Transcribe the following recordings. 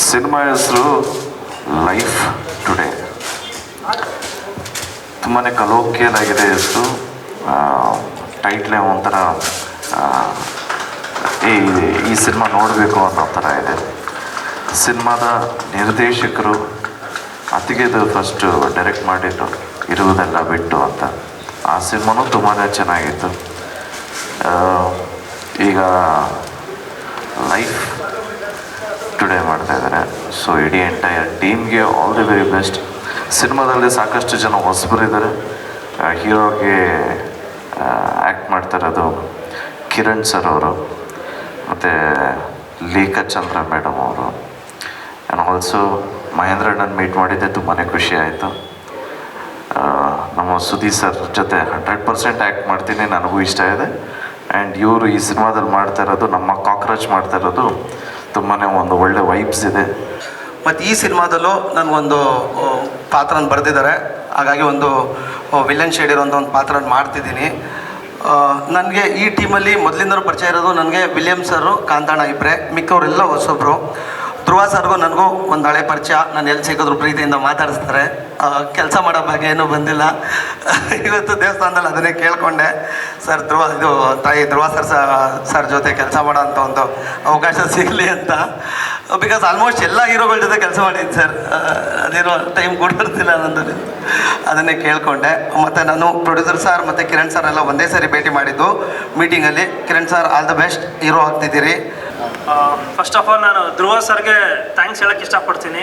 Cinema ಹೆಸರು life today. ತುಂಬಾ ಕಲೋಕಿಯಲ್ ಆಗಿದೆ ಹೆಸರು ಟೈಟ್ಲೇ ಒಂಥರ ಈ ಈ ಸಿನಿಮಾ ನೋಡಬೇಕು ಅನ್ನೋ ಥರ ಇದೆ. ಸಿನಿಮಾದ ನಿರ್ದೇಶಕರು ಅತಿಗೆದು ಫಸ್ಟು ಡೈರೆಕ್ಟ್ ಮಾಡಿದ್ದು ಇರುವುದೆಲ್ಲ ಬಿಟ್ಟು ಅಂತ. ಆ ಸಿನಿಮಾನೂ ತುಂಬಾ ಚೆನ್ನಾಗಿತ್ತು. ಈಗ ಲೈಫ್ ಟುಡೇ ಮಾಡ್ತಾ ಇದ್ದಾರೆ. ಸೊ ಇಡೀ ಎಂಟೈರ್ ಟೀಮ್ಗೆ ಆಲ್ ದಿ ವೆರಿ ಬೆಸ್ಟ್ ಸಿನಿಮಾದಲ್ಲಿ ಸಾಕಷ್ಟು ಜನ ಹೊಸಬರಿದ್ದಾರೆ. ಹೀರೋಗೆ ಆ್ಯಕ್ಟ್ ಮಾಡ್ತಾ ಇರೋದು ಕಿರಣ್ ಸರ್ ಅವರು, ಮತ್ತು ಲೇಖಾ ಚಂದ್ರ ಮೇಡಮ್ ಅವರು. ಆ್ಯಂಡ್ ಆಲ್ಸೋ ಮಹೇಂದ್ರ ಅಣ್ಣನ ಮೀಟ್ ಮಾಡಿದ್ದೆ ತುಂಬಾ ಖುಷಿ ಆಯಿತು. ನಮ್ಮ ಸುದೀ ಸರ್ ಜೊತೆ ಹಂಡ್ರೆಡ್ ಪರ್ಸೆಂಟ್ ಆ್ಯಕ್ಟ್ ಮಾಡ್ತೀನಿ, ನನಗೂ ಇಷ್ಟ ಇದೆ. ಆ್ಯಂಡ್ ಇವರು ಈ ಸಿನಿಮಾದಲ್ಲಿ ಮಾಡ್ತಾ ಇರೋದು ನಮ್ಮ ಕಾಕ್ರೋಚ್ ಮಾಡ್ತಾ ಇರೋದು ತುಂಬಾ ಒಂದು ಒಳ್ಳೆ ವೈಬ್ಸ್ ಇದೆ. ಮತ್ತು ಈ ಸಿನಿಮಾದಲ್ಲೂ ನನಗೊಂದು ಪಾತ್ರನ ಬರೆದಿದ್ದಾರೆ ಹಾಗಾಗಿ ಒಂದು ವಿಲನ್ ಶೇಡ್ ಇರೋಂಥ ಒಂದು ಪಾತ್ರನ ಮಾಡ್ತಿದ್ದೀನಿ. ನನಗೆ ಈ ಟೀಮಲ್ಲಿ ಮೊದಲಿಂದಲೂ ಪರಿಚಯ ಇರೋದು ನನಗೆ ವಿಲಿಯಮ್ ಸರು ಕಾಂತಾಣ ಇಬ್ಬರೇ ಮಿಕ್ಕವರೆಲ್ಲ ಹೊಸೊಬ್ರು. ಧ್ರುವ ಸರ್ಗೂ ನನಗೂ ಒಂದು ಹಳೆ ಪರಿಚಯ. ನಾನು ಎಲ್ಲಿ ಸಿಕ್ಕಿದ್ರು ಪ್ರೀತಿಯಿಂದ ಮಾತಾಡಿಸ್ತಾರೆ ಕೆಲಸ ಮಾಡೋ ಬಗ್ಗೆ ಏನೂ ಬಂದಿಲ್ಲ. ಇವತ್ತು ದೇವಸ್ಥಾನದಲ್ಲಿ ಅದನ್ನೇ ಕೇಳಿಕೊಂಡೆ. ಸರ್, ಧ್ರುವ, ಇದು ತಾಯಿ ಧ್ರುವ ಸರ್ ಸರ್ ಜೊತೆ ಕೆಲಸ ಮಾಡೋ ಅಂತ ಒಂದು ಅವಕಾಶ ಸಿಗಲಿ ಅಂತ. ಬಿಕಾಸ್ ಆಲ್ಮೋಸ್ಟ್ ಎಲ್ಲ ಹೀರೋಗಳ ಜೊತೆ ಕೆಲಸ ಮಾಡಿದ್ದೀನಿ ಸರ್. ಅದೇನೋ ಟೈಮ್ ಕೊಡ್ತಿರ್ತಿಲ್ಲ ನಂದು ಅದನ್ನೇ ಕೇಳಿಕೊಂಡೆ. ಮತ್ತು ನಾನು ಪ್ರೊಡ್ಯೂಸರ್ ಸರ್ ಮತ್ತು ಕಿರಣ್ ಸರ್ ಎಲ್ಲ ಒಂದೇ ಸರಿ ಭೇಟಿ ಮಾಡಿದ್ದು. ಮೀಟಿಂಗಲ್ಲಿ Kiran sir all the best. Hero ಆಗ್ತಿದ್ದೀರಿ. First of all ನಾನು ಧ್ರುವ ಸರ್ಗೆ ಥ್ಯಾಂಕ್ಸ್ ಹೇಳೋಕ್ಕೆ ಇಷ್ಟಪಡ್ತೀನಿ.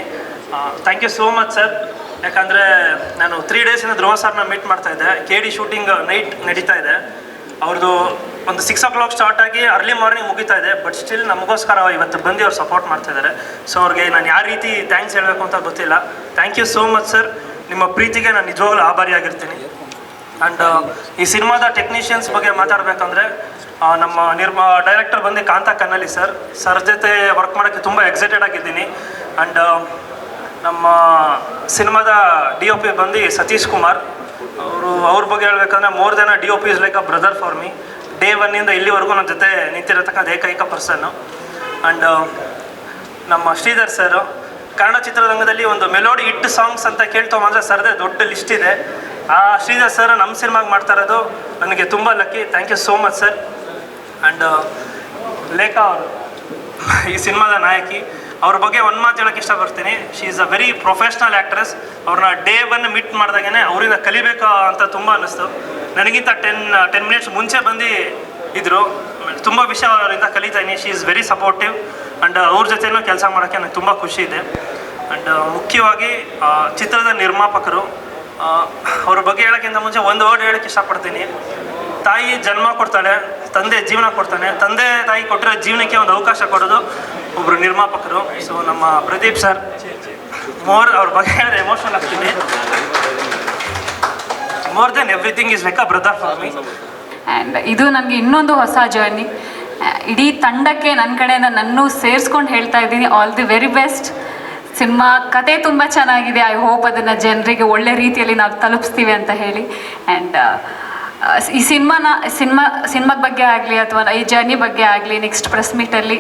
Thank you so much sir ಯಾಕಂದರೆ ನಾನು ತ್ರೀ ಡೇಸಿಂದ ಧ್ರುವ ಸರ್ನ ಮೀಟ್ ಮಾಡ್ತಾ ಇದ್ದೆ. ಕೆ ಡಿ ಶೂಟಿಂಗ್ ನೈಟ್ ನಡೀತಾ ಇದೆ. ಅವ್ರದ್ದು ಒಂದು ಸಿಕ್ಸ್ ಓ ಕ್ಲಾಕ್ ಸ್ಟಾರ್ಟ್ ಆಗಿ ಅರ್ಲಿ ಮಾರ್ನಿಂಗ್ ಮುಗಿತಾ ಇದೆ. ಬಟ್ ಸ್ಟಿಲ್ ನಮಗೋಸ್ಕರ ಇವತ್ತು ಬಂದು ಅವ್ರು ಸಪೋರ್ಟ್ ಮಾಡ್ತಾ ಇದ್ದಾರೆ ಸೊ ಅವ್ರಿಗೆ ನಾನು ಯಾವ ರೀತಿ ಥ್ಯಾಂಕ್ಸ್ ಹೇಳಬೇಕು ಅಂತ ಗೊತ್ತಿಲ್ಲ. Thank you so much sir ನಿಮ್ಮ ಪ್ರೀತಿಗೆ ನಾನು ನಿಜವಾಗ್ಲೂ ಆಭಾರಿಯಾಗಿರ್ತೀನಿ. ಆ್ಯಂಡ್ ಈ ಸಿನಿಮಾದ ಟೆಕ್ನಿಷಿಯನ್ಸ್ ಬಗ್ಗೆ ಮಾತಾಡಬೇಕಂದ್ರೆ ನಮ್ಮ ನಿರ್ಮಾ ಡೈರೆಕ್ಟರ್ ಬಂದು ಕಾಂತ ಕನ್ನಲಿ ಸರ್ ಸರ್ ಜೊತೆ ವರ್ಕ್ ಮಾಡೋಕ್ಕೆ ತುಂಬ ಎಕ್ಸೈಟೆಡ್ ಆಗಿದ್ದೀನಿ. ಆ್ಯಂಡ್ ನಮ್ಮ ಸಿನಿಮಾದ ಡಿ ಒ ಪಿ ಬಂದು ಸತೀಶ್ ಕುಮಾರ್. ಅವರು, ಅವ್ರ ಬಗ್ಗೆ ಹೇಳ್ಬೇಕಂದ್ರೆ more than D O P is like a brother for me day ಒನ್ನಿಂದ ಇಲ್ಲಿವರೆಗೂ ನನ್ನ ಜೊತೆ ನಿಂತಿರತಕ್ಕಂಥ ಏಕೈಕ ಪರ್ಸನ್ನು ಆ್ಯಂಡ್ ನಮ್ಮ ಶ್ರೀಧರ್ ಸರ್ ಕನ್ನಡ ಚಿತ್ರರಂಗದಲ್ಲಿ ಒಂದು ಮೆಲೋಡಿ ಇಟ್ ಸಾಂಗ್ಸ್ ಅಂತ ಕೇಳ್ತೊಂಬಂದ್ರೆ ಸರ್ದೇ ದೊಡ್ಡ ಲಿಸ್ಟ್ ಇದೆ. ಆ ಶ್ರೀಧರ್ ಸರ್ ನಮ್ಮ ಸಿನಿಮಾಗೆ ಮಾಡ್ತಾ ಇರೋದು. ನನಗೆ ತುಂಬ lucky thank you so much sir and Lekha ಅವರು, ಈ ಸಿನಿಮಾದ ನಾಯಕಿ, ಅವ್ರ ಬಗ್ಗೆ ಒಂದು ಮಾತು ಹೇಳೋಕ್ಕೆ ಇಷ್ಟಪಡ್ತೀನಿ. She is a very professional actress ಅವ್ರನ್ನ ಡೇ ಬನ್ ಮೀಟ್ ಮಾಡಿದಾಗೇ ಅವರಿಂದ ಕಲಿಬೇಕಾ ಅಂತ ತುಂಬ ಅನ್ನಿಸ್ತು. ನನಗಿಂತ ಟೆನ್ ಟೆನ್ ಮಿನಿಟ್ಸ್ ಮುಂಚೆ ಬಂದು ಇದ್ದರು ತುಂಬ ವಿಷಯ ಅವರಿಂದ ಕಲಿತಾ ಇದ್ದೀನಿ. She is very supportive and ಅವ್ರ ಜೊತೆನೂ ಕೆಲಸ ಮಾಡೋಕ್ಕೆ ನನಗೆ ತುಂಬ ಖುಷಿ ಇದೆ. ಆ್ಯಂಡ್ ಮುಖ್ಯವಾಗಿ ಚಿತ್ರದ ನಿರ್ಮಾಪಕರು ಅವ್ರ ಬಗ್ಗೆ ಹೇಳೋಕ್ಕಿಂತ ಮುಂಚೆ ಒಂದು ವರ್ಡ್ ಹೇಳೋಕ್ಕೆ ಇಷ್ಟಪಡ್ತೀನಿ. ತಾಯಿ ಜನ್ಮ ಕೊಡ್ತಾಳೆ. ತಂದೆ ಜೀವನ ಕೊಡ್ತಾನೆ. ತಂದೆ ತಾಯಿ ಕೊಟ್ಟಿರೋ ಜೀವನಕ್ಕೆ ಒಂದು ಅವಕಾಶ ಕೊಡೋದು ಒಬ್ಬರು ನಿರ್ಮಾಪಕರು. ಸೊ ನಮ್ಮ ಪ್ರದೀಪ್ ಸರ್ ಮೋರ್ ಅವ್ರ ಬಗ್ಗೆ ಹೇಳಿದ್ರೆ ಎಮೋಷನಲ್ ಆಗ್ತೀನಿ. More than everything is like a brother for me and ಇದು ನನಗೆ ಇನ್ನೊಂದು ಹೊಸ ಜರ್ನಿ ಇಡೀ ತಂಡಕ್ಕೆ ನನ್ನ ಕಡೆಯಿಂದ ನನ್ನೂ ಸೇರಿಸ್ಕೊಂಡು ಹೇಳ್ತಾ ಇದ್ದೀನಿ. All the very best cinema ಕತೆ ತುಂಬ ಚೆನ್ನಾಗಿದೆ. ಐ ಹೋಪ್ ಅದನ್ನು ಜನರಿಗೆ ಒಳ್ಳೆ ರೀತಿಯಲ್ಲಿ ನಾವು ತಲುಪಿಸ್ತೀವಿ ಅಂತ ಹೇಳಿ. ಆ್ಯಂಡ್ ಈ ಸಿನಿಮಾನ, ಸಿನಿಮಾ, ಸಿನಿಮಾದ ಬಗ್ಗೆ ಆಗಲಿ ಅಥವಾ ಈ ಜರ್ನಿ ಬಗ್ಗೆ ಆಗಲಿ ನೆಕ್ಸ್ಟ್ ಪ್ರೆಸ್ ಮೀಟಲ್ಲಿ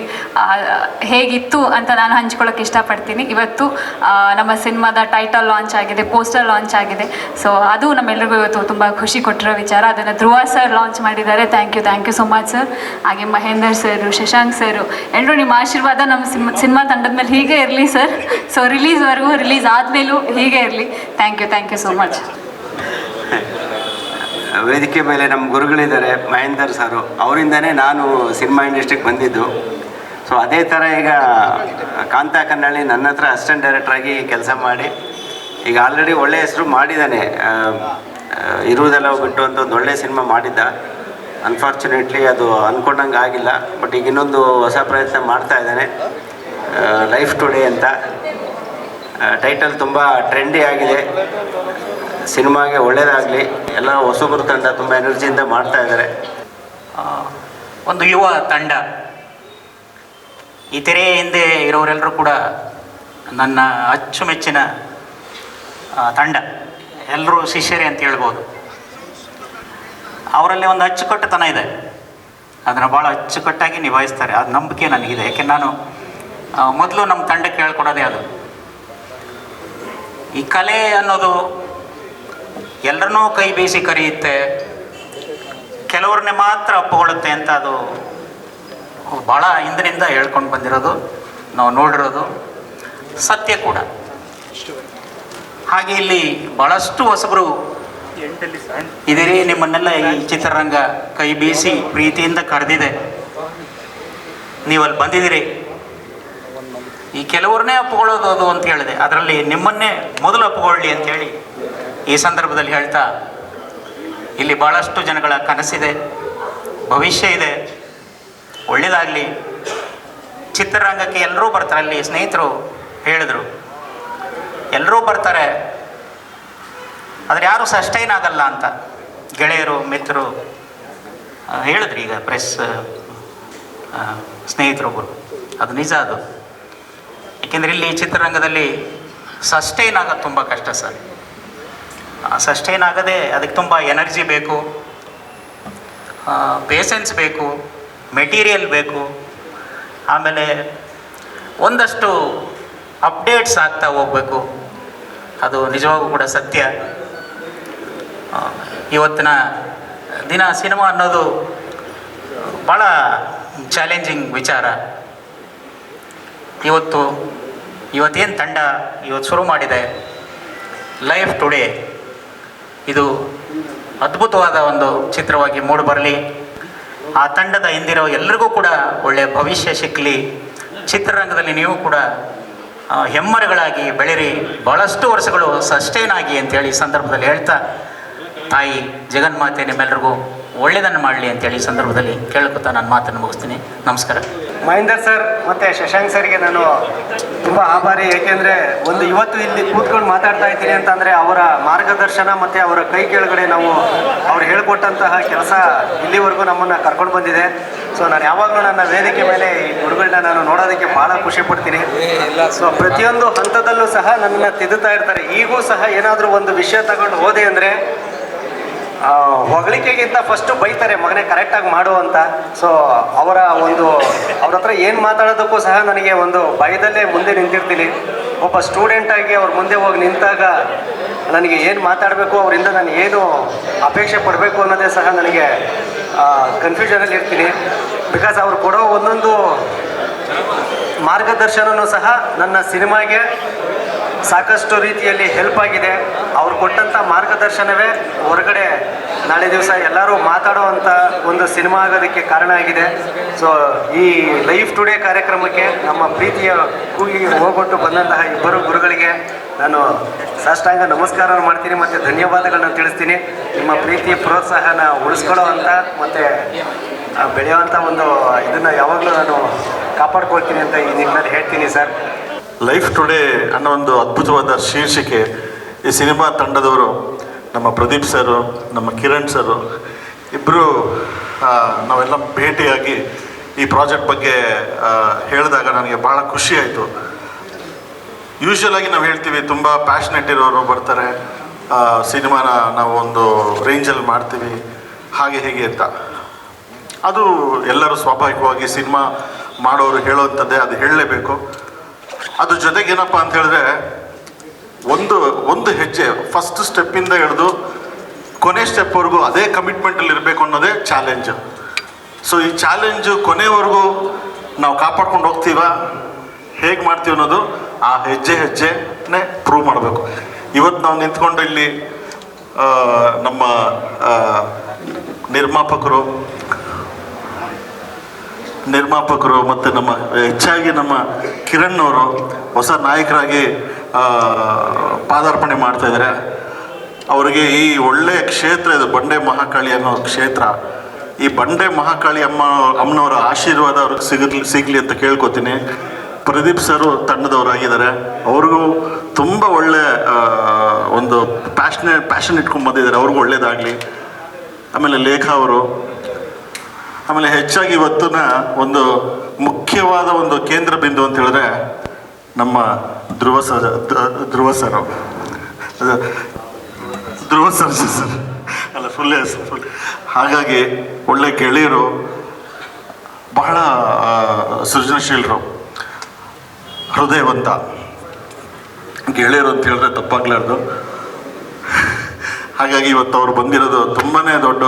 ಹೇಗಿತ್ತು ಅಂತ ನಾನು ಹಂಚ್ಕೊಳ್ಳೋಕೆ ಇಷ್ಟಪಡ್ತೀನಿ. ಇವತ್ತು ನಮ್ಮ ಸಿನಿಮಾದ ಟೈಟಲ್ ಲಾಂಚ್ ಆಗಿದೆ ಪೋಸ್ಟರ್ ಲಾಂಚ್ ಆಗಿದೆ. ಸೊ ಅದು ನಮ್ಮೆಲ್ಲರಿಗೂ ಇವತ್ತು ತುಂಬ ಖುಷಿ ಕೊಟ್ಟಿರೋ ವಿಚಾರ. ಅದನ್ನು ಧ್ರುವ ಸರ್ ಲಾಂಚ್ ಮಾಡಿದ್ದಾರೆ. Thank you thank you so much sir ಹಾಗೆ ಮಹೇಂದರ್ ಸರ್ ಶಶಾಂಕ್ ಸರ್ ಎಲ್ಲರೂ ನಿಮ್ಮ ಆಶೀರ್ವಾದ ನಮ್ಮ ಸಿನಿಮಾ ಸಿನಿಮಾ ತಂಡದ ಮೇಲೆ ಹೀಗೆ ಇರಲಿ ಸರ್ ಸೊ ರಿಲೀಸ್ವರೆಗೂ ರಿಲೀಸ್ ಆದಮೇಲೂ ಹೀಗೆ ಇರಲಿ. Thank you thank you so much ವೇದಿಕೆ ಮೇಲೆ ನಮ್ಮ ಗುರುಗಳಿದ್ದಾರೆ, ಮಹೇಂದರ್ ಸಾರು. ಅವರಿಂದನೇ ನಾನು ಸಿನಿಮಾ ಇಂಡಸ್ಟ್ರಿಗೆ ಬಂದಿದ್ದು. ಸೊ ಅದೇ ಥರ ಈಗ ಕಾಂತಾ ಕನ್ನಳ್ಳಿ ನನ್ನ ಹತ್ರ ಅಸಿಸ್ಟೆಂಟ್ ಡೈರೆಕ್ಟ್ರಾಗಿ ಕೆಲಸ ಮಾಡಿ, ಈಗ ಆಲ್ರೆಡಿ ಒಳ್ಳೆ ಹೆಸರು ಮಾಡಿದ್ದಾನೆ. ಇರುವುದೆಲ್ಲ ಬಿಟ್ಟು ಅಂತ ಒಂದು ಒಳ್ಳೆ ಸಿನಿಮಾ ಮಾಡಿದ್ದ. ಅನ್ಫಾರ್ಚುನೇಟ್ಲಿ ಅದು ಅಂದ್ಕೊಂಡಂಗೆ ಆಗಿಲ್ಲ. ಬಟ್ ಈಗ ಇನ್ನೊಂದು ಹೊಸ ಪ್ರಯತ್ನ ಮಾಡ್ತಾ ಇದ್ದಾನೆ. ಲೈಫ್ ಟುಡೇ ಅಂತ. ಟೈಟಲ್ ತುಂಬ ಟ್ರೆಂಡಿ ಆಗಿದೆ. ಸಿನಿಮಾಗೆ ಒಳ್ಳೆಯದಾಗಲಿ ಎಲ್ಲ ಹೊಸಬರು ತಂಡ ತುಂಬ ಎನರ್ಜಿಯಿಂದ ಮಾಡ್ತಾ ಇದ್ದಾರೆ ಒಂದು ಯುವ ತಂಡ. ಈ ತೆರೆಯ ಹಿಂದೆ ಇರೋರೆಲ್ಲರೂ ಕೂಡ ನನ್ನ ಅಚ್ಚುಮೆಚ್ಚಿನ ತಂಡ. ಎಲ್ಲರೂ ಶಿಷ್ಯರೇ ಅಂತ ಹೇಳ್ಬೋದು. ಅವರಲ್ಲಿ ಒಂದು ಅಚ್ಚುಕಟ್ಟುತನ ಇದೆ. ಅದನ್ನು ಭಾಳ ಅಚ್ಚುಕಟ್ಟಾಗಿ ನಿಭಾಯಿಸ್ತಾರೆ. ಅದು ನಂಬಿಕೆ ನನಗಿದೆ. ಯಾಕೆ ನಾನು ಮೊದಲು ನಮ್ಮ ತಂಡಕ್ಕೆ ಹೇಳ್ಕೊಡೋದೇ ಅದು. ಈ ಕಲೆ ಅನ್ನೋದು ಎಲ್ಲರನ್ನೂ ಕೈ ಬೀಸಿ ಕರೆಯುತ್ತೆ. ಕೆಲವ್ರನ್ನೇ ಮಾತ್ರ ಅಪ್ಪಗೊಳ್ಳುತ್ತೆ ಅಂತ ಅದು ಭಾಳ ಹಿಂದಿನಿಂದ ಹೇಳ್ಕೊಂಡು ಬಂದಿರೋದು. ನಾವು ನೋಡಿರೋದು ಸತ್ಯ ಕೂಡ. ಹಾಗೆ ಇಲ್ಲಿ ಭಾಳಷ್ಟು ಹೊಸಬರು ಇದೀರಿ, ನಿಮ್ಮನ್ನೆಲ್ಲ ಈ ಚಿತ್ರರಂಗ ಕೈ ಬೀಸಿ ಪ್ರೀತಿಯಿಂದ ಕರೆದಿದೆ. ನೀವು ಅಲ್ಲಿ ಬಂದಿದ್ದೀರಿ. ಈ ಕೆಲವ್ರನ್ನೇ ಒಪ್ಪಿಕೊಳ್ಳೋದು ಅದು ಅಂತ ಹೇಳಿದೆ. ಅದರಲ್ಲಿ ನಿಮ್ಮನ್ನೇ ಮೊದಲು ಒಪ್ಪಿಕೊಳ್ಳಿ ಅಂತೇಳಿ ಈ ಸಂದರ್ಭದಲ್ಲಿ ಹೇಳ್ತಾ, ಇಲ್ಲಿ ಭಾಳಷ್ಟು ಜನಗಳ ಕನಸಿದೆ, ಭವಿಷ್ಯ ಇದೆ ಒಳ್ಳೆಯದಾಗಲಿ ಚಿತ್ರರಂಗಕ್ಕೆ ಎಲ್ಲರೂ ಬರ್ತಾರೆ. ಅಲ್ಲಿ ಸ್ನೇಹಿತರು ಹೇಳಿದರು, ಎಲ್ಲರೂ ಬರ್ತಾರೆ, ಆದರೆ ಯಾರೂ ಸಸ್ಟೈನ್ ಆಗಲ್ಲ ಅಂತ. ಗೆಳೆಯರು, ಮಿತ್ರರು ಹೇಳಿದ್ರು ಈಗ ಪ್ರೆಸ್ ಸ್ನೇಹಿತರೊಬ್ಬರು ಅದು ನಿಜ ಅದು. ಏಕೆಂದರೆ ಇಲ್ಲಿ ಚಿತ್ರರಂಗದಲ್ಲಿ ಸಸ್ಟೈನ್ ಆಗೋದು ತುಂಬ ಕಷ್ಟ ಸರ್. ಸಸ್ಟೈನ್ ಆಗದೆ ಅದಕ್ಕೆ ತುಂಬ ಎನರ್ಜಿ ಬೇಕು ಪೇಷನ್ಸ್ ಬೇಕು ಮೆಟೀರಿಯಲ್ ಬೇಕು. ಆಮೇಲೆ ಒಂದಷ್ಟು ಅಪ್ಡೇಟ್ಸ್ ಆಗ್ತಾ ಹೋಗಬೇಕು. ಅದು ನಿಜವಾಗೂ ಕೂಡ ಸತ್ಯ. ಇವತ್ತಿನ ದಿನ ಸಿನಿಮಾ ಅನ್ನೋದು ಭಾಳ ಚಾಲೆಂಜಿಂಗ್ ವಿಚಾರ. ಇವತ್ತು, ಇವತ್ತೇನು ತಂಡ ಇವತ್ತು ಶುರು ಮಾಡಿದೆ? ಲೈಫ್ ಟುಡೇ ಇದು ಅದ್ಭುತವಾದ ಒಂದು ಚಿತ್ರವಾಗಿ ಮೂಡಿಬರಲಿ. ಆ ತಂಡದ ಹಿಂದಿರೋ ಎಲ್ಲರಿಗೂ ಕೂಡ ಒಳ್ಳೆಯ ಭವಿಷ್ಯ ಸಿಕ್ಕಲಿ ಚಿತ್ರರಂಗದಲ್ಲಿ ನೀವು ಕೂಡ ಹೆಮ್ಮರಗಳಾಗಿ ಬೆಳೆರಿ. ಭಾಳಷ್ಟು ವರ್ಷಗಳು ಸಸ್ಟೈನ್ ಆಗಿ ಅಂತೇಳಿ ಸಂದರ್ಭದಲ್ಲಿ ಹೇಳ್ತಾ, ತಾಯಿ ಜಗನ್ಮಾತೆ ನಿಮ್ಮೆಲ್ಲರಿಗೂ ಒಳ್ಳೆಯದನ್ನು ಮಾಡಲಿ ಅಂತೇಳಿ ಸಂದರ್ಭದಲ್ಲಿ ಕೇಳ್ಕೊತಾ ನಾನು ಮಾತನ್ನು ಮುಗಿಸ್ತೀನಿ. ನಮಸ್ಕಾರ. ಮಹೇಂದರ್ ಸರ್ ಮತ್ತು ಶಶಾಂಕ್ ಸರ್ಗೆ ನಾನು ತುಂಬ ಆಭಾರಿ. ಏಕೆಂದರೆ ಒಂದು ಇವತ್ತು ಇಲ್ಲಿ ಕೂತ್ಕೊಂಡು ಮಾತಾಡ್ತಾ ಇದ್ದೀನಿ ಅಂತಂದರೆ ಅವರ ಮಾರ್ಗದರ್ಶನ ಮತ್ತು ಅವರ ಕೈ ಕೆಳಗಡೆ ನಾವು ಅವ್ರು ಹೇಳ್ಕೊಟ್ಟಂತಹ ಕೆಲಸ ಇಲ್ಲಿವರೆಗೂ ನಮ್ಮನ್ನು ಕರ್ಕೊಂಡು ಬಂದಿದೆ. ಸೊ ನಾನು ಯಾವಾಗಲೂ ನನ್ನ ವೇದಿಕೆ ಮೇಲೆ ಈ ಗುರುಗಳನ್ನ ನಾನು ನೋಡೋದಕ್ಕೆ ಭಾಳ ಖುಷಿ ಪಡ್ತೀನಿ. ಸೊ ಪ್ರತಿಯೊಂದು ಹಂತದಲ್ಲೂ ಸಹ ನನ್ನನ್ನು ತಿದ್ದುತ್ತಾ ಇರ್ತಾರೆ. ಈಗೂ ಸಹ ಏನಾದರೂ ಒಂದು ವಿಷಯ ತಗೊಂಡು ಹೋದೆ ಅಂದರೆ ಹೊಗಳಿಕೆಗಿಂತ ಫಸ್ಟು ಬೈತಾರೆ, ಮಗನೇ ಕರೆಕ್ಟಾಗಿ ಮಾಡು ಅಂತ. ಸೊ ಅವರ ಒಂದು, ಅವ್ರ ಹತ್ರ ಏನು ಮಾತಾಡೋದಕ್ಕೂ ಸಹ ನನಗೆ ಒಂದು ಭಯದಲ್ಲೇ ಮುಂದೆ ನಿಂತಿರ್ತೀನಿ. ಒಬ್ಬ ಸ್ಟೂಡೆಂಟಾಗಿ ಅವ್ರ ಮುಂದೆ ಹೋಗಿ ನಿಂತಾಗ ನನಗೆ ಏನು ಮಾತಾಡಬೇಕು, ಅವರಿಂದ ನಾನು ಏನು ಅಪೇಕ್ಷೆ ಪಡಬೇಕು ಅನ್ನೋದೇ ಸಹ ನನಗೆ ಕನ್ಫ್ಯೂಷನಲ್ಲಿ ಇರ್ತೀನಿ. ಬಿಕಾಸ್ ಅವ್ರು ಕೊಡೋ ಒಂದೊಂದು ಮಾರ್ಗದರ್ಶನವೂ ಸಹ ನನ್ನ ಸಿನಿಮಾಗೆ ಸಾಕಷ್ಟು ರೀತಿಯಲ್ಲಿ ಹೆಲ್ಪ್ ಆಗಿದೆ. ಅವ್ರು ಕೊಟ್ಟಂಥ ಮಾರ್ಗದರ್ಶನವೇ ಹೊರಗಡೆ ನಾಳೆ ದಿವಸ ಎಲ್ಲರೂ ಮಾತಾಡುವಂಥ ಒಂದು ಸಿನಿಮಾ ಆಗೋದಕ್ಕೆ ಕಾರಣ ಆಗಿದೆ. ಸೊ ಈ ಲೈಫ್ ಟುಡೇ ಕಾರ್ಯಕ್ರಮಕ್ಕೆ ನಮ್ಮ ಪ್ರೀತಿಯ ಕೂಗಿಗೆ ಹೋಗೊಟ್ಟು ಬಂದಂತಹ ಇಬ್ಬರು ಗುರುಗಳಿಗೆ ನಾನು ಸಾಷ್ಟಾಂಗ ನಮಸ್ಕಾರ ಮಾಡ್ತೀನಿ ಮತ್ತು ಧನ್ಯವಾದಗಳನ್ನ ತಿಳಿಸ್ತೀನಿ. ನಿಮ್ಮ ಪ್ರೀತಿಯ ಪ್ರೋತ್ಸಾಹನ ಉಳಿಸ್ಕೊಳ್ಳೋ ಅಂತ ಮತ್ತು ಬೆಳೆಯುವಂಥ ಒಂದು, ಇದನ್ನು ಯಾವಾಗಲೂ ನಾನು ಕಾಪಾಡ್ಕೊಳ್ತೀನಿ ಅಂತ ಈ ನಿಮ್ಮಲ್ಲಿ ಹೇಳ್ತೀನಿ ಸರ್. ಲೈಫ್ ಟುಡೇ ಅನ್ನೋ ಒಂದು ಅದ್ಭುತವಾದ ಶೀರ್ಷಿಕೆ ಈ ಸಿನಿಮಾ ತಂಡದವರು, ನಮ್ಮ ಪ್ರದೀಪ್ ಸರು, ನಮ್ಮ ಕಿರಣ್ ಸರು ಇಬ್ಬರು ನಾವೆಲ್ಲ ಭೇಟಿಯಾಗಿ ಈ ಪ್ರಾಜೆಕ್ಟ್ ಬಗ್ಗೆ ಹೇಳಿದಾಗ ನನಗೆ ಭಾಳ ಖುಷಿ ಆಯಿತು. ಯೂಶ್ವಲ್ ಆಗಿ ನಾವು ಹೇಳ್ತೀವಿ, ತುಂಬ ಪ್ಯಾಷನೆಟ್ ಇರೋರು ಬರ್ತಾರೆ. ಸಿನಿಮಾನ ನಾವು ಒಂದು ರೇಂಜಲ್ಲಿ ಮಾಡ್ತೀವಿ, ಹಾಗೆ ಹೀಗೆ ಅಂತ. ಅದು ಎಲ್ಲರೂ ಸ್ವಾಭಾವಿಕವಾಗಿ ಸಿನಿಮಾ ಮಾಡೋರು ಹೇಳೋವಂಥದ್ದೇ ಅದು ಹೇಳಲೇಬೇಕು. ಅದ್ರ ಜೊತೆಗೆ ಏನಪ್ಪ ಅಂತ ಹೇಳಿದ್ರೆ, ಒಂದು ಒಂದು ಹೆಜ್ಜೆ ಫಸ್ಟ್ ಸ್ಟೆಪ್ಪಿಂದ ಹಿಡಿದು ಕೊನೆ ಸ್ಟೆಪ್ವರೆಗೂ ಅದೇ ಕಮಿಟ್ಮೆಂಟಲ್ಲಿ ಇರಬೇಕು ಅನ್ನೋದೇ ಚಾಲೆಂಜ್ ಸೊ ಈ ಚಾಲೆಂಜು ಕೊನೆವರೆಗೂ ನಾವು ಕಾಪಾಡ್ಕೊಂಡು ಹೋಗ್ತೀವ? ಹೇಗೆ ಮಾಡ್ತೀವಿ ಅನ್ನೋದು ಆ ಹೆಜ್ಜೆ ಹೆಜ್ಜೆನೇ ಪ್ರೂವ್ ಮಾಡಬೇಕು. ಇವತ್ತು ನಾವು ನಿಂತ್ಕೊಂಡು ಇಲ್ಲಿ ನಮ್ಮ ನಿರ್ಮಾಪಕರು ನಿರ್ಮಾಪಕರು ಮತ್ತು ನಮ್ಮ ಹೆಚ್ಚಾಗಿ ನಮ್ಮ ಕಿರಣ್ ಅವರು ಹೊಸ ನಾಯಕರಾಗಿ ಪಾದಾರ್ಪಣೆ ಮಾಡ್ತಾ ಇದ್ದಾರೆ. ಅವರಿಗೆ ಈ ಒಳ್ಳೆಯ ಕ್ಷೇತ್ರ ಇದು ಬಂಡೆ ಮಹಾಕಾಳಿ ಅನ್ನೋ ಕ್ಷೇತ್ರ. ಈ ಬಂಡೆ ಮಹಾಕಾಳಿ ಅಮ್ಮ, ಅಮ್ಮನವರ ಆಶೀರ್ವಾದ ಅವ್ರಿಗೆ ಸಿಗಲಿ ಸಿಗಲಿ ಅಂತ ಕೇಳ್ಕೊತೀನಿ. ಪ್ರದೀಪ್ ಸರು ತಂಡದವರಾಗಿದ್ದಾರೆ. ಅವ್ರಿಗೂ ತುಂಬ ಒಳ್ಳೆ ಒಂದು ಪ್ಯಾಷನೆ ಪ್ಯಾಷನ್ ಇಟ್ಕೊಂಡು ಬಂದಿದ್ದಾರೆ. ಅವ್ರಿಗೂ ಒಳ್ಳೇದಾಗಲಿ. ಆಮೇಲೆ ಲೇಖಾ ಅವರು. ಆಮೇಲೆ ಹೆಚ್ಚಾಗಿ ಇವತ್ತಿನ ಒಂದು ಮುಖ್ಯವಾದ ಒಂದು ಕೇಂದ್ರ ಬಿಂದು ಅಂತ ಹೇಳಿದ್ರೆ ನಮ್ಮ Dhruva sir ಧ್ರು- Dhruva sir. Dhruva sir sir ಅಲ್ಲ ಫುಲ್ ಫುಲ್ ಹಾಗಾಗಿ ಒಳ್ಳೆ ಗೆಳೆಯರು, ಬಹಳ ಸೃಜನಶೀಲರು, ಹೃದಯವಂತ. ಗೆಳೆಯರು ಅಂತ ಹೇಳಿದ್ರೆ ತಪ್ಪಾಗ್ಲಾರ್ದು. ಹಾಗಾಗಿ ಇವತ್ತು ಅವ್ರು ಬಂದಿರೋದು ತುಂಬಾ ದೊಡ್ಡ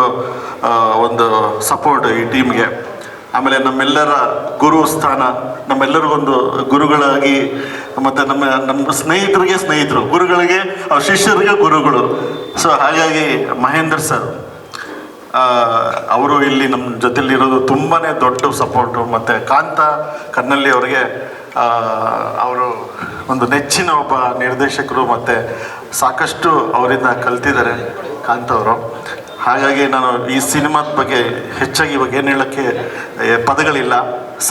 ಒಂದು ಸಪೋರ್ಟ್ ಈ ಟೀಮ್ಗೆ ಆಮೇಲೆ ನಮ್ಮೆಲ್ಲರ ಗುರು ಸ್ಥಾನ ನಮ್ಮೆಲ್ಲರಿಗೊಂದು ಗುರುಗಳಾಗಿ, ಮತ್ತು ನಮ್ಮ ನಮ್ಮ ಸ್ನೇಹಿತರಿಗೆ ಸ್ನೇಹಿತರು, ಗುರುಗಳಿಗೆ ಅವ್ರ ಶಿಷ್ಯರಿಗೆ ಗುರುಗಳು. ಸೊ ಹಾಗಾಗಿ ಮಹೇಂದ್ರ ಸರ್ ಅವರು ಇಲ್ಲಿ ನಮ್ಮ ಜೊತೆಲಿರೋದು ತುಂಬಾ ದೊಡ್ಡ ಸಪೋರ್ಟು ಮತ್ತು ಕಾಂತ ಕನ್ನಲ್ಲಿ ಅವರಿಗೆ ಅವರು ಒಂದು ನೆಚ್ಚಿನ ಒಬ್ಬ ನಿರ್ದೇಶಕರು, ಮತ್ತು ಸಾಕಷ್ಟು ಅವರಿಂದ ಕಲ್ತಿದ್ದಾರೆ ಕಾಂತ ಅವರು. ಹಾಗಾಗಿ ನಾನು ಈ ಸಿನಿಮಾದ ಬಗ್ಗೆ ಹೆಚ್ಚಾಗಿ ಇವಾಗ ಏನು ಹೇಳೋಕ್ಕೆ ಪದಗಳಿಲ್ಲ.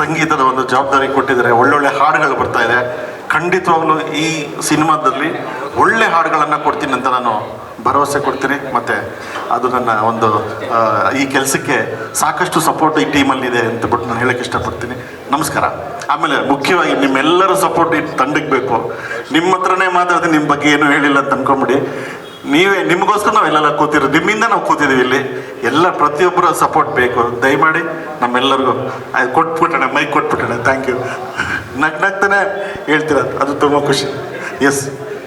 ಸಂಗೀತದ ಒಂದು ಜವಾಬ್ದಾರಿ ಕೊಟ್ಟಿದ್ದಾರೆ. ಒಳ್ಳೊಳ್ಳೆ ಹಾಡುಗಳು ಬರ್ತಾ ಇದೆ. ಖಂಡಿತವಾಗ್ಲೂ ಈ ಸಿನಿಮಾದಲ್ಲಿ ಒಳ್ಳೆ ಹಾಡುಗಳನ್ನು ಕೊಡ್ತೀನಿ ಅಂತ ನಾನು ಭರವಸೆ ಕೊಡ್ತೀನಿ. ಮತ್ತು ಅದು ನನ್ನ ಒಂದು ಈ ಕೆಲಸಕ್ಕೆ ಸಾಕಷ್ಟು ಸಪೋರ್ಟ್ ಈ ಟೀಮಲ್ಲಿದೆ ಅಂತ ಬಿಟ್ಟು ನಾನು ಹೇಳಕ್ಕೆ ಇಷ್ಟಪಡ್ತೀನಿ. ನಮಸ್ಕಾರ. ಆಮೇಲೆ ಮುಖ್ಯವಾಗಿ ನಿಮ್ಮೆಲ್ಲರ ಸಪೋರ್ಟ್ ಈ ತಂಡಕ್ಕೆ ಬೇಕು. ನಿಮ್ಮ ಹತ್ರನೇ ಮಾತಾಡ್ತೀನಿ, ನಿಮ್ಮ ಬಗ್ಗೆ ಏನೂ ಹೇಳಿಲ್ಲ ಅಂತ ಅನ್ಕೊಂಬಿಡಿ ನೀವೇ, ನಿಮಗೋಸ್ಕರ ನಾವೆಲ್ಲ ಕೂತಿರೋದು. ನಿಮ್ಮಿಂದ ನಾವು ಕೂತಿದ್ದೀವಿ ಇಲ್ಲಿ. ಎಲ್ಲ ಪ್ರತಿಯೊಬ್ಬರ ಸಪೋರ್ಟ್ ಬೇಕು. ದಯಮಾಡಿ ನಮ್ಮೆಲ್ಲರಿಗೂ. ಅದು ಕೊಟ್ಬಿಟ್ಟಣ ಮೈಕ್ ಕೊಟ್ಬಿಟ್ಟಣ. ಥ್ಯಾಂಕ್ ಯು ನಗ್, ನಗ್ತಾನೆ ಹೇಳ್ತೀರ. ಅದು ತುಂಬ ಖುಷಿ. ಎಸ್